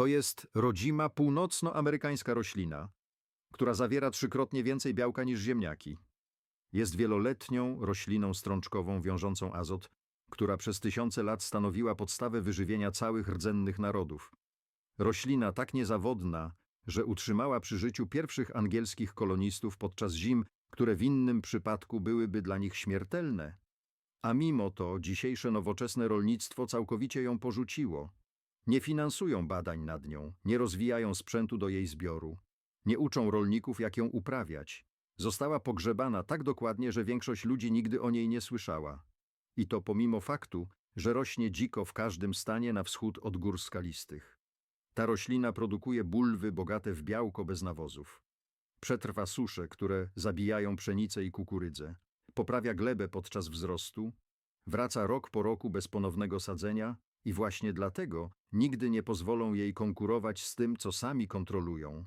To jest rodzima północnoamerykańska roślina, która zawiera trzykrotnie więcej białka niż ziemniaki. Jest wieloletnią rośliną strączkową wiążącą azot, która przez tysiące lat stanowiła podstawę wyżywienia całych rdzennych narodów. Roślina tak niezawodna, że utrzymała przy życiu pierwszych angielskich kolonistów podczas zim, które w innym przypadku byłyby dla nich śmiertelne. A mimo to dzisiejsze nowoczesne rolnictwo całkowicie ją porzuciło. Nie finansują badań nad nią, nie rozwijają sprzętu do jej zbioru, nie uczą rolników, jak ją uprawiać. Została pogrzebana tak dokładnie, że większość ludzi nigdy o niej nie słyszała. I to pomimo faktu, że rośnie dziko w każdym stanie na wschód od gór skalistych. Ta roślina produkuje bulwy bogate w białko bez nawozów. Przetrwa susze, które zabijają pszenicę i kukurydzę. Poprawia glebę podczas wzrostu. Wraca rok po roku bez ponownego sadzenia i właśnie dlatego nigdy nie pozwolą jej konkurować z tym, co sami kontrolują.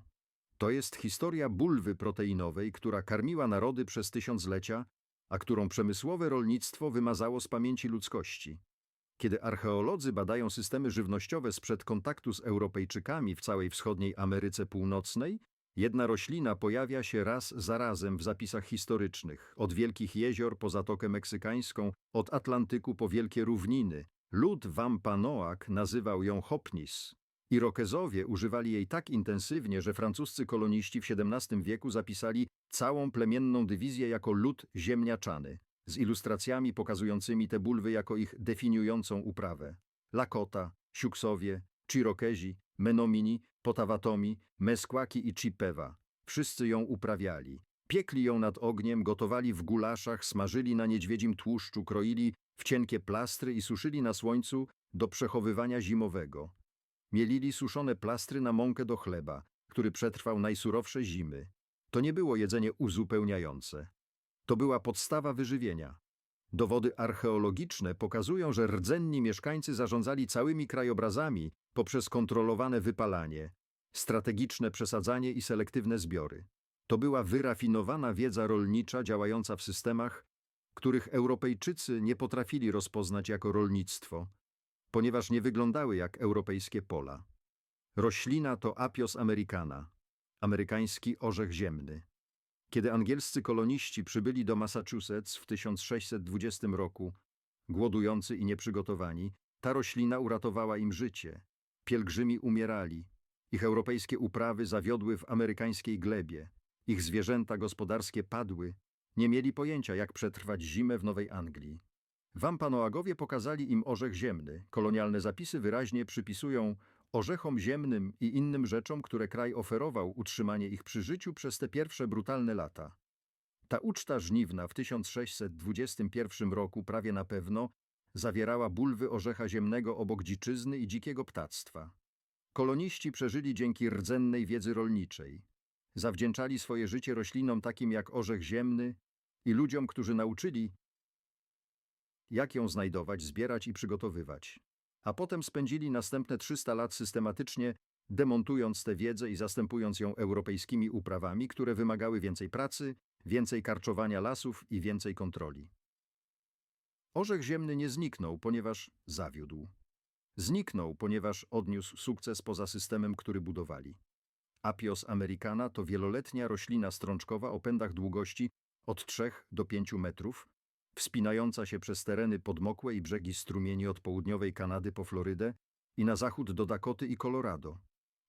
To jest historia bulwy proteinowej, która karmiła narody przez tysiąclecia, a którą przemysłowe rolnictwo wymazało z pamięci ludzkości. Kiedy archeolodzy badają systemy żywnościowe sprzed kontaktu z Europejczykami w całej wschodniej Ameryce Północnej, jedna roślina pojawia się raz za razem w zapisach historycznych, od wielkich jezior po Zatokę Meksykańską, od Atlantyku po wielkie równiny. Lud Wampanoag nazywał ją Hopnis. Irokezowie używali jej tak intensywnie, że francuscy koloniści w XVII wieku zapisali całą plemienną dywizję jako lud ziemniaczany, z ilustracjami pokazującymi te bulwy jako ich definiującą uprawę. Lakota, Siuksowie, Chirokezi, Menomini, Potawatomi, Meskłaki i Chipewa. Wszyscy ją uprawiali. Piekli ją nad ogniem, gotowali w gulaszach, smażyli na niedźwiedzim tłuszczu, kroili w cienkie plastry i suszyli na słońcu do przechowywania zimowego. Mielili suszone plastry na mąkę do chleba, który przetrwał najsurowsze zimy. To nie było jedzenie uzupełniające. To była podstawa wyżywienia. Dowody archeologiczne pokazują, że rdzenni mieszkańcy zarządzali całymi krajobrazami poprzez kontrolowane wypalanie, strategiczne przesadzanie i selektywne zbiory. To była wyrafinowana wiedza rolnicza działająca w systemach, których Europejczycy nie potrafili rozpoznać jako rolnictwo, ponieważ nie wyglądały jak europejskie pola. Roślina to Apios americana, amerykański orzech ziemny. Kiedy angielscy koloniści przybyli do Massachusetts w 1620 roku, głodujący i nieprzygotowani, ta roślina uratowała im życie. Pielgrzymi umierali. Ich europejskie uprawy zawiodły w amerykańskiej glebie. Ich zwierzęta gospodarskie padły. Nie mieli pojęcia, jak przetrwać zimę w Nowej Anglii. Wampanoagowie pokazali im orzech ziemny. Kolonialne zapisy wyraźnie przypisują orzechom ziemnym i innym rzeczom, które kraj oferował utrzymanie ich przy życiu przez te pierwsze brutalne lata. Ta uczta żniwna w 1621 roku prawie na pewno zawierała bulwy orzecha ziemnego obok dziczyzny i dzikiego ptactwa. Koloniści przeżyli dzięki rdzennej wiedzy rolniczej. Zawdzięczali swoje życie roślinom takim jak orzech ziemny i ludziom, którzy nauczyli, jak ją znajdować, zbierać i przygotowywać. A potem spędzili następne 300 lat systematycznie demontując tę wiedzę i zastępując ją europejskimi uprawami, które wymagały więcej pracy, więcej karczowania lasów i więcej kontroli. Orzech ziemny nie zniknął, ponieważ zawiódł. Zniknął, ponieważ odniósł sukces poza systemem, który budowali. Apios americana to wieloletnia roślina strączkowa o pędach długości od 3 do 5 metrów, wspinająca się przez tereny podmokłe i brzegi strumieni od południowej Kanady po Florydę i na zachód do Dakoty i Colorado.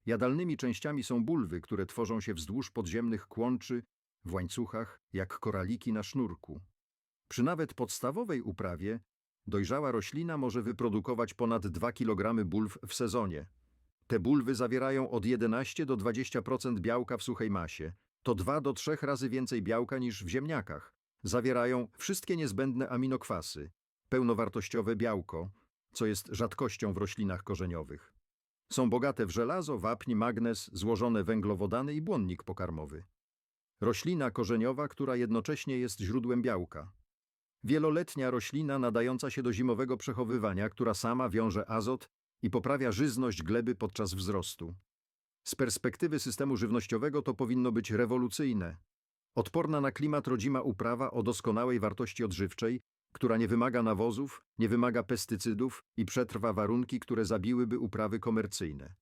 Jadalnymi częściami są bulwy, które tworzą się wzdłuż podziemnych kłączy w łańcuchach, jak koraliki na sznurku. Przy nawet podstawowej uprawie dojrzała roślina może wyprodukować ponad 2 kg bulw w sezonie. Te bulwy zawierają od 11 do 20% białka w suchej masie. To 2 do 3 razy więcej białka niż w ziemniakach. Zawierają wszystkie niezbędne aminokwasy, pełnowartościowe białko, co jest rzadkością w roślinach korzeniowych. Są bogate w żelazo, wapń, magnez, złożone węglowodany i błonnik pokarmowy. Roślina korzeniowa, która jednocześnie jest źródłem białka. Wieloletnia roślina nadająca się do zimowego przechowywania, która sama wiąże azot i poprawia żyzność gleby podczas wzrostu. Z perspektywy systemu żywnościowego to powinno być rewolucyjne. Odporna na klimat rodzima uprawa o doskonałej wartości odżywczej, która nie wymaga nawozów, nie wymaga pestycydów i przetrwa warunki, które zabiłyby uprawy komercyjne.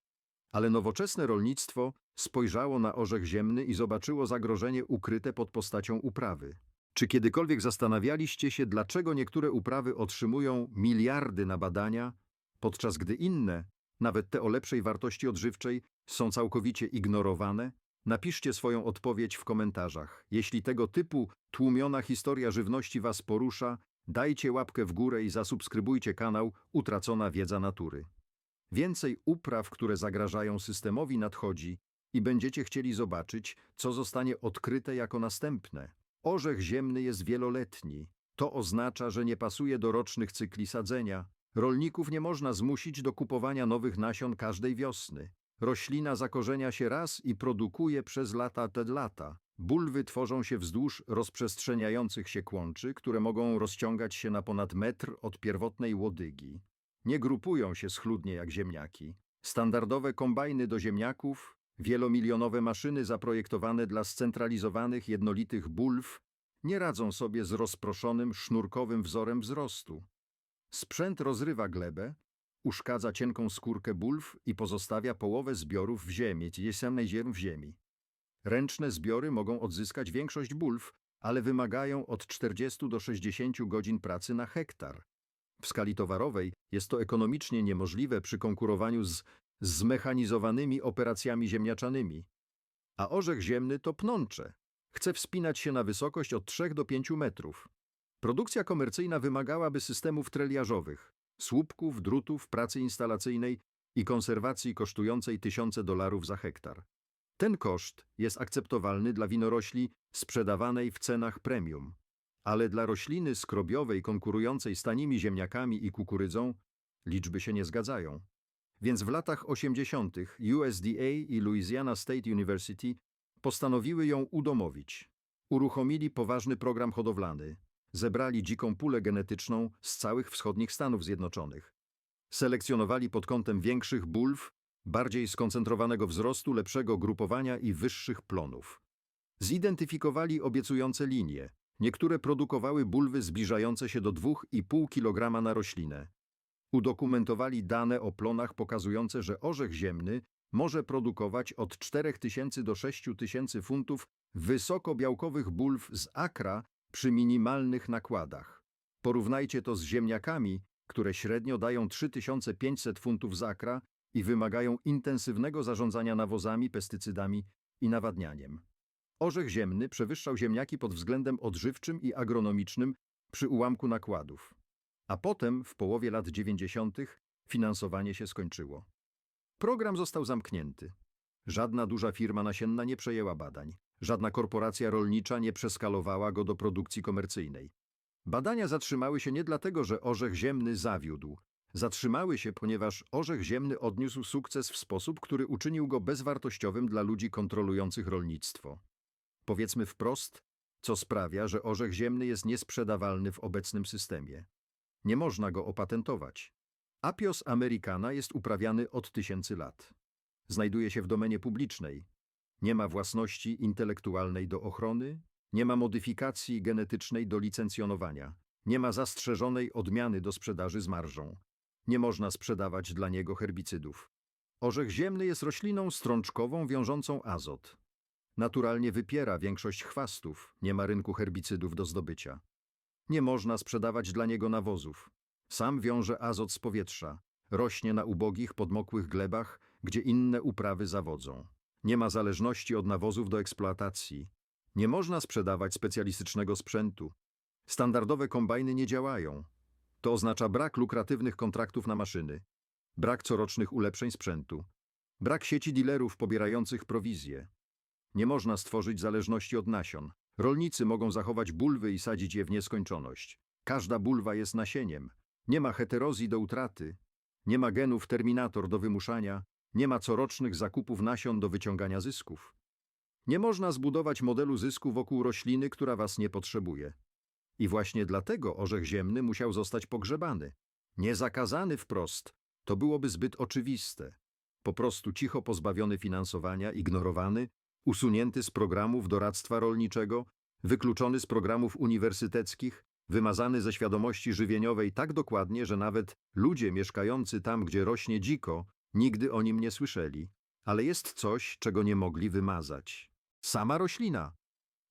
Ale nowoczesne rolnictwo spojrzało na orzech ziemny i zobaczyło zagrożenie ukryte pod postacią uprawy. Czy kiedykolwiek zastanawialiście się, dlaczego niektóre uprawy otrzymują miliardy na badania, podczas gdy inne, nawet te o lepszej wartości odżywczej, są całkowicie ignorowane? Napiszcie swoją odpowiedź w komentarzach. Jeśli tego typu tłumiona historia żywności Was porusza, dajcie łapkę w górę i zasubskrybujcie kanał Utracona Wiedza Natury. Więcej upraw, które zagrażają systemowi nadchodzi i będziecie chcieli zobaczyć, co zostanie odkryte jako następne. Orzech ziemny jest wieloletni. To oznacza, że nie pasuje do rocznych cykli sadzenia. Rolników nie można zmusić do kupowania nowych nasion każdej wiosny. Roślina zakorzenia się raz i produkuje przez lata te lata. Bulwy tworzą się wzdłuż rozprzestrzeniających się kłączy, które mogą rozciągać się na ponad metr od pierwotnej łodygi. Nie grupują się schludnie jak ziemniaki. Standardowe kombajny do ziemniaków, wielomilionowe maszyny zaprojektowane dla scentralizowanych, jednolitych bulw nie radzą sobie z rozproszonym, sznurkowym wzorem wzrostu. Sprzęt rozrywa glebę, uszkadza cienką skórkę bulw i pozostawia połowę zbiorów w ziemi, jesennej ziem w ziemi. Ręczne zbiory mogą odzyskać większość bulw, ale wymagają od 40 do 60 godzin pracy na hektar. W skali towarowej jest to ekonomicznie niemożliwe przy konkurowaniu z zmechanizowanymi operacjami ziemniaczanymi. A orzech ziemny to pnącze. Chce wspinać się na wysokość od 3 do 5 metrów. Produkcja komercyjna wymagałaby systemów treliażowych, słupków, drutów, pracy instalacyjnej i konserwacji kosztującej tysiące dolarów za hektar. Ten koszt jest akceptowalny dla winorośli sprzedawanej w cenach premium, ale dla rośliny skrobiowej konkurującej z tanimi ziemniakami i kukurydzą liczby się nie zgadzają. Więc w latach 80. USDA i Louisiana State University postanowiły ją udomowić. Uruchomili poważny program hodowlany. Zebrali dziką pulę genetyczną z całych wschodnich Stanów Zjednoczonych. Selekcjonowali pod kątem większych bulw, bardziej skoncentrowanego wzrostu, lepszego grupowania i wyższych plonów. Zidentyfikowali obiecujące linie. Niektóre produkowały bulwy zbliżające się do 2,5 kg na roślinę. Udokumentowali dane o plonach pokazujące, że orzech ziemny może produkować od 4000 do 6000 funtów wysokobiałkowych bulw z akra przy minimalnych nakładach. Porównajcie to z ziemniakami, które średnio dają 3500 funtów z akra i wymagają intensywnego zarządzania nawozami, pestycydami i nawadnianiem. Orzech ziemny przewyższał ziemniaki pod względem odżywczym i agronomicznym przy ułamku nakładów. A potem, w połowie lat 90., finansowanie się skończyło. Program został zamknięty. Żadna duża firma nasienna nie przejęła badań. Żadna korporacja rolnicza nie przeskalowała go do produkcji komercyjnej. Badania zatrzymały się nie dlatego, że orzech ziemny zawiódł. Zatrzymały się, ponieważ orzech ziemny odniósł sukces w sposób, który uczynił go bezwartościowym dla ludzi kontrolujących rolnictwo. Powiedzmy wprost, co sprawia, że orzech ziemny jest niesprzedawalny w obecnym systemie. Nie można go opatentować. Apios americana jest uprawiany od tysięcy lat. Znajduje się w domenie publicznej. Nie ma własności intelektualnej do ochrony, nie ma modyfikacji genetycznej do licencjonowania, nie ma zastrzeżonej odmiany do sprzedaży z marżą. Nie można sprzedawać dla niego herbicydów. Orzech ziemny jest rośliną strączkową wiążącą azot. Naturalnie wypiera większość chwastów, nie ma rynku herbicydów do zdobycia. Nie można sprzedawać dla niego nawozów. Sam wiąże azot z powietrza. Rośnie na ubogich, podmokłych glebach, gdzie inne uprawy zawodzą. Nie ma zależności od nawozów do eksploatacji. Nie można sprzedawać specjalistycznego sprzętu. Standardowe kombajny nie działają. To oznacza brak lukratywnych kontraktów na maszyny, brak corocznych ulepszeń sprzętu, brak sieci dealerów pobierających prowizje. Nie można stworzyć zależności od nasion. Rolnicy mogą zachować bulwy i sadzić je w nieskończoność. Każda bulwa jest nasieniem. Nie ma heterozji do utraty. Nie ma genów terminator do wymuszania. Nie ma corocznych zakupów nasion do wyciągania zysków. Nie można zbudować modelu zysku wokół rośliny, która was nie potrzebuje. I właśnie dlatego orzech ziemny musiał zostać pogrzebany. Nie zakazany wprost, to byłoby zbyt oczywiste. Po prostu cicho pozbawiony finansowania, ignorowany, usunięty z programów doradztwa rolniczego, wykluczony z programów uniwersyteckich, wymazany ze świadomości żywieniowej tak dokładnie, że nawet ludzie mieszkający tam, gdzie rośnie dziko, nigdy o nim nie słyszeli. Ale jest coś, czego nie mogli wymazać. Sama roślina.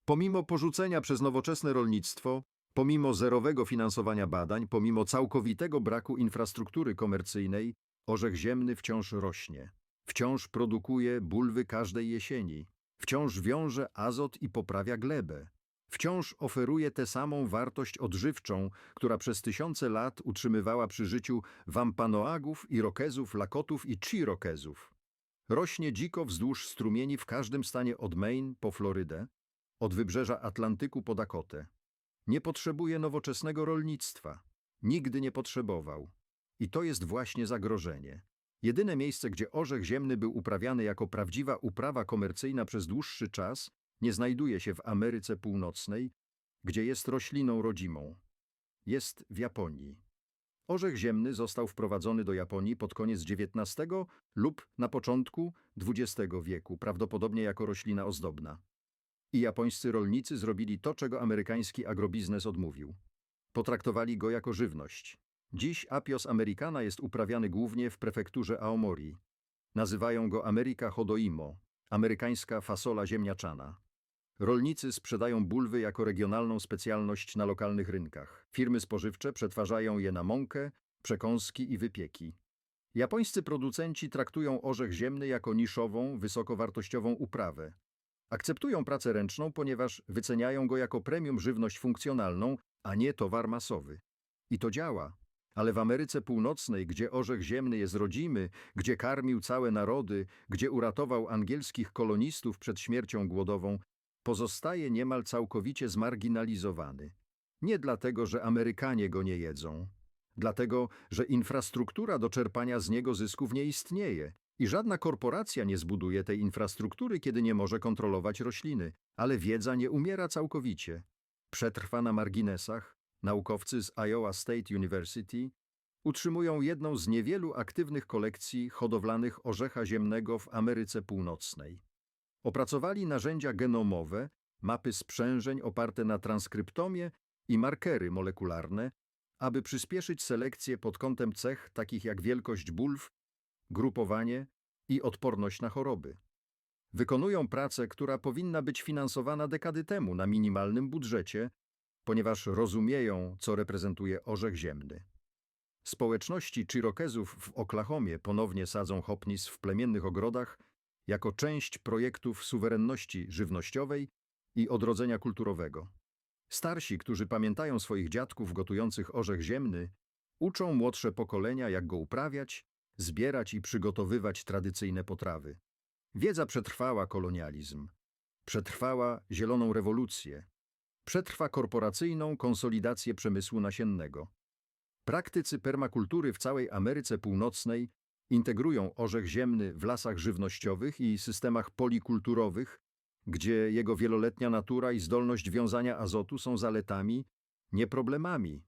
Pomimo porzucenia przez nowoczesne rolnictwo, pomimo zerowego finansowania badań, pomimo całkowitego braku infrastruktury komercyjnej, orzech ziemny wciąż rośnie. Wciąż produkuje bulwy każdej jesieni. Wciąż wiąże azot i poprawia glebę. Wciąż oferuje tę samą wartość odżywczą, która przez tysiące lat utrzymywała przy życiu wampanoagów, irokezów, lakotów i chirokezów. Rośnie dziko wzdłuż strumieni w każdym stanie od Maine po Florydę, od wybrzeża Atlantyku po Dakotę. Nie potrzebuje nowoczesnego rolnictwa. Nigdy nie potrzebował. I to jest właśnie zagrożenie. Jedyne miejsce, gdzie orzech ziemny był uprawiany jako prawdziwa uprawa komercyjna przez dłuższy czas, nie znajduje się w Ameryce Północnej, gdzie jest rośliną rodzimą. Jest w Japonii. Orzech ziemny został wprowadzony do Japonii pod koniec XIX lub na początku XX wieku, prawdopodobnie jako roślina ozdobna. I japońscy rolnicy zrobili to, czego amerykański agrobiznes odmówił. Potraktowali go jako żywność. Dziś Apios americana jest uprawiany głównie w prefekturze Aomori. Nazywają go America Hodoimo, amerykańska fasola ziemniaczana. Rolnicy sprzedają bulwy jako regionalną specjalność na lokalnych rynkach. Firmy spożywcze przetwarzają je na mąkę, przekąski i wypieki. Japońscy producenci traktują orzech ziemny jako niszową, wysokowartościową uprawę. Akceptują pracę ręczną, ponieważ wyceniają go jako premium żywność funkcjonalną, a nie towar masowy. I to działa. Ale w Ameryce Północnej, gdzie orzech ziemny jest rodzimy, gdzie karmił całe narody, gdzie uratował angielskich kolonistów przed śmiercią głodową, pozostaje niemal całkowicie zmarginalizowany. Nie dlatego, że Amerykanie go nie jedzą. Dlatego, że infrastruktura do czerpania z niego zysków nie istnieje i żadna korporacja nie zbuduje tej infrastruktury, kiedy nie może kontrolować rośliny. Ale wiedza nie umiera całkowicie. Przetrwa na marginesach, naukowcy z Iowa State University utrzymują jedną z niewielu aktywnych kolekcji hodowlanych orzecha ziemnego w Ameryce Północnej. Opracowali narzędzia genomowe, mapy sprzężeń oparte na transkryptomie i markery molekularne, aby przyspieszyć selekcję pod kątem cech takich jak wielkość bulw, grupowanie i odporność na choroby. Wykonują pracę, która powinna być finansowana dekady temu na minimalnym budżecie, ponieważ rozumieją, co reprezentuje orzech ziemny. Społeczności Chirokezów w Oklahomie ponownie sadzą hopnis w plemiennych ogrodach jako część projektów suwerenności żywnościowej i odrodzenia kulturowego. Starsi, którzy pamiętają swoich dziadków gotujących orzech ziemny, uczą młodsze pokolenia, jak go uprawiać, zbierać i przygotowywać tradycyjne potrawy. Wiedza przetrwała kolonializm, przetrwała zieloną rewolucję, przetrwa korporacyjną konsolidację przemysłu nasiennego. Praktycy permakultury w całej Ameryce Północnej integrują orzech ziemny w lasach żywnościowych i systemach polikulturowych, gdzie jego wieloletnia natura i zdolność wiązania azotu są zaletami, nie problemami.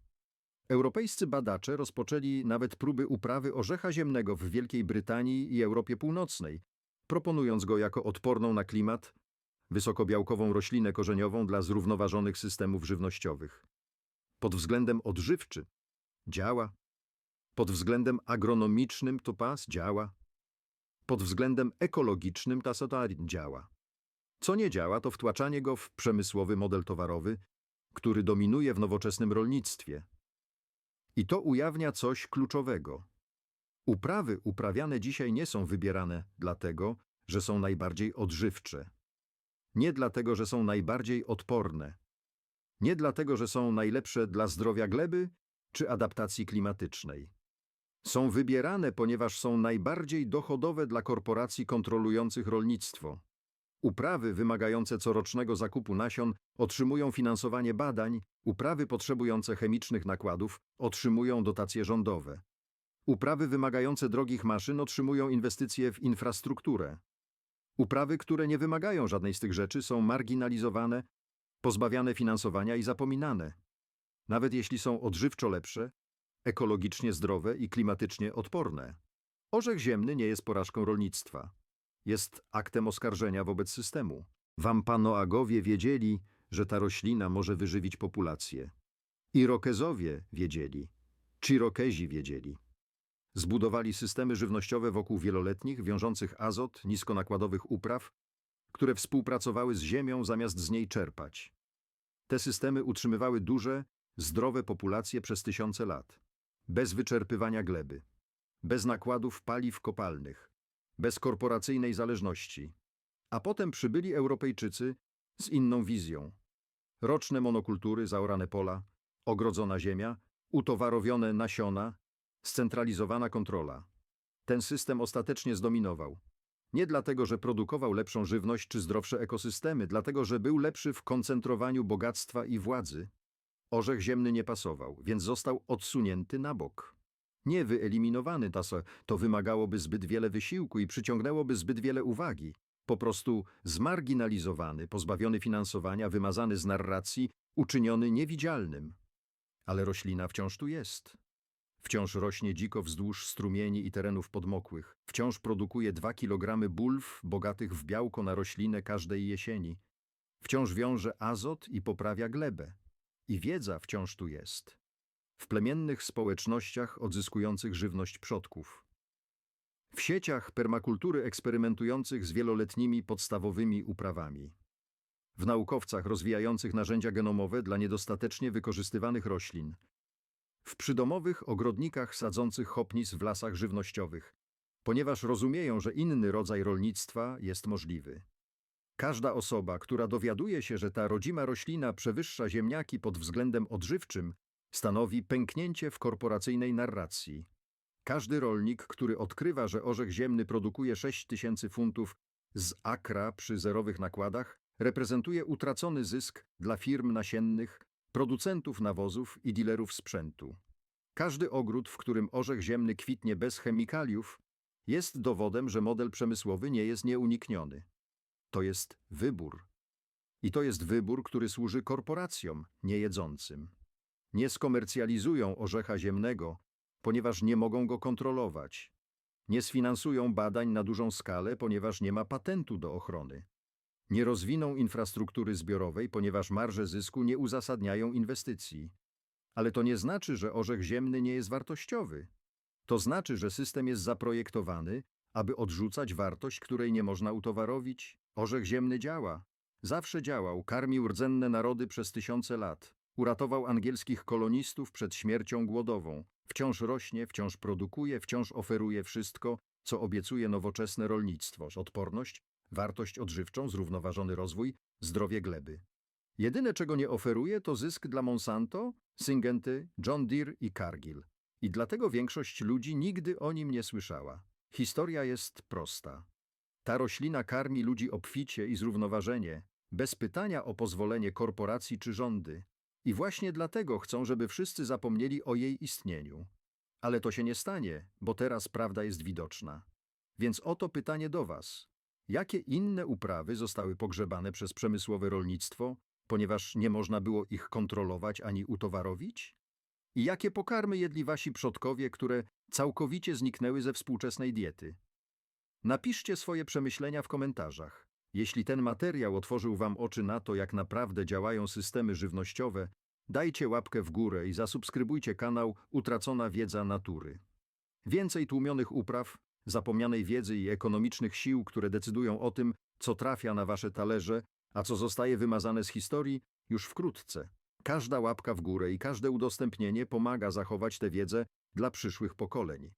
Europejscy badacze rozpoczęli nawet próby uprawy orzecha ziemnego w Wielkiej Brytanii i Europie Północnej, proponując go jako odporną na klimat, wysokobiałkową roślinę korzeniową dla zrównoważonych systemów żywnościowych. Pod względem odżywczy działa. Pod względem agronomicznym to pas działa. Pod względem ekologicznym ta sotarin działa. Co nie działa, to wtłaczanie go w przemysłowy model towarowy, który dominuje w nowoczesnym rolnictwie. I to ujawnia coś kluczowego. Uprawy uprawiane dzisiaj nie są wybierane dlatego, że są najbardziej odżywcze. Nie dlatego, że są najbardziej odporne. Nie dlatego, że są najlepsze dla zdrowia gleby czy adaptacji klimatycznej. Są wybierane, ponieważ są najbardziej dochodowe dla korporacji kontrolujących rolnictwo. Uprawy wymagające corocznego zakupu nasion otrzymują finansowanie badań, uprawy potrzebujące chemicznych nakładów otrzymują dotacje rządowe. Uprawy wymagające drogich maszyn otrzymują inwestycje w infrastrukturę. Uprawy, które nie wymagają żadnej z tych rzeczy, są marginalizowane, pozbawiane finansowania i zapominane. Nawet jeśli są odżywczo lepsze, ekologicznie zdrowe i klimatycznie odporne. Orzech ziemny nie jest porażką rolnictwa. Jest aktem oskarżenia wobec systemu. Wampanoagowie wiedzieli, że ta roślina może wyżywić populację. Irokezowie wiedzieli. Chirokezi wiedzieli. Zbudowali systemy żywnościowe wokół wieloletnich, wiążących azot, niskonakładowych upraw, które współpracowały z ziemią zamiast z niej czerpać. Te systemy utrzymywały duże, zdrowe populacje przez tysiące lat, bez wyczerpywania gleby, bez nakładów paliw kopalnych, bez korporacyjnej zależności. A potem przybyli Europejczycy z inną wizją. Roczne monokultury, zaorane pola, ogrodzona ziemia, utowarowione nasiona, scentralizowana kontrola. Ten system ostatecznie zdominował. Nie dlatego, że produkował lepszą żywność czy zdrowsze ekosystemy, dlatego, że był lepszy w koncentrowaniu bogactwa i władzy. Orzech ziemny nie pasował, więc został odsunięty na bok. Nie wyeliminowany, to, to wymagałoby zbyt wiele wysiłku i przyciągnęłoby zbyt wiele uwagi. Po prostu zmarginalizowany, pozbawiony finansowania, wymazany z narracji, uczyniony niewidzialnym. Ale roślina wciąż tu jest. Wciąż rośnie dziko wzdłuż strumieni i terenów podmokłych. Wciąż produkuje 2 kg bulw bogatych w białko na roślinę każdej jesieni. Wciąż wiąże azot i poprawia glebę. I wiedza wciąż tu jest. W plemiennych społecznościach odzyskujących żywność przodków. W sieciach permakultury eksperymentujących z wieloletnimi podstawowymi uprawami. W naukowcach rozwijających narzędzia genomowe dla niedostatecznie wykorzystywanych roślin. W przydomowych ogrodnikach sadzących hopnis w lasach żywnościowych, ponieważ rozumieją, że inny rodzaj rolnictwa jest możliwy. Każda osoba, która dowiaduje się, że ta rodzima roślina przewyższa ziemniaki pod względem odżywczym, stanowi pęknięcie w korporacyjnej narracji. Każdy rolnik, który odkrywa, że orzech ziemny produkuje 6 tysięcy funtów z akra przy zerowych nakładach, reprezentuje utracony zysk dla firm nasiennych, producentów nawozów i dealerów sprzętu. Każdy ogród, w którym orzech ziemny kwitnie bez chemikaliów, jest dowodem, że model przemysłowy nie jest nieunikniony. To jest wybór. I to jest wybór, który służy korporacjom niejedzącym. Nie skomercjalizują orzecha ziemnego, ponieważ nie mogą go kontrolować. Nie sfinansują badań na dużą skalę, ponieważ nie ma patentu do ochrony. Nie rozwiną infrastruktury zbiorowej, ponieważ marże zysku nie uzasadniają inwestycji. Ale to nie znaczy, że orzech ziemny nie jest wartościowy. To znaczy, że system jest zaprojektowany, aby odrzucać wartość, której nie można utowarowić. Orzech ziemny działa. Zawsze działał, karmił rdzenne narody przez tysiące lat. Uratował angielskich kolonistów przed śmiercią głodową. Wciąż rośnie, wciąż produkuje, wciąż oferuje wszystko, co obiecuje nowoczesne rolnictwo. Odporność, wartość odżywczą, zrównoważony rozwój, zdrowie gleby. Jedyne, czego nie oferuje, to zysk dla Monsanto, Syngenty, John Deere i Cargill. I dlatego większość ludzi nigdy o nim nie słyszała. Historia jest prosta. Ta roślina karmi ludzi obficie i zrównoważenie, bez pytania o pozwolenie korporacji czy rządy. I właśnie dlatego chcą, żeby wszyscy zapomnieli o jej istnieniu. Ale to się nie stanie, bo teraz prawda jest widoczna. Więc oto pytanie do Was. Jakie inne uprawy zostały pogrzebane przez przemysłowe rolnictwo, ponieważ nie można było ich kontrolować ani utowarowić? I jakie pokarmy jedli Wasi przodkowie, które całkowicie zniknęły ze współczesnej diety? Napiszcie swoje przemyślenia w komentarzach. Jeśli ten materiał otworzył Wam oczy na to, jak naprawdę działają systemy żywnościowe, dajcie łapkę w górę i zasubskrybujcie kanał Utracona Wiedza Natury. Więcej tłumionych upraw, zapomnianej wiedzy i ekonomicznych sił, które decydują o tym, co trafia na Wasze talerze, a co zostaje wymazane z historii, już wkrótce. Każda łapka w górę i każde udostępnienie pomaga zachować tę wiedzę dla przyszłych pokoleń.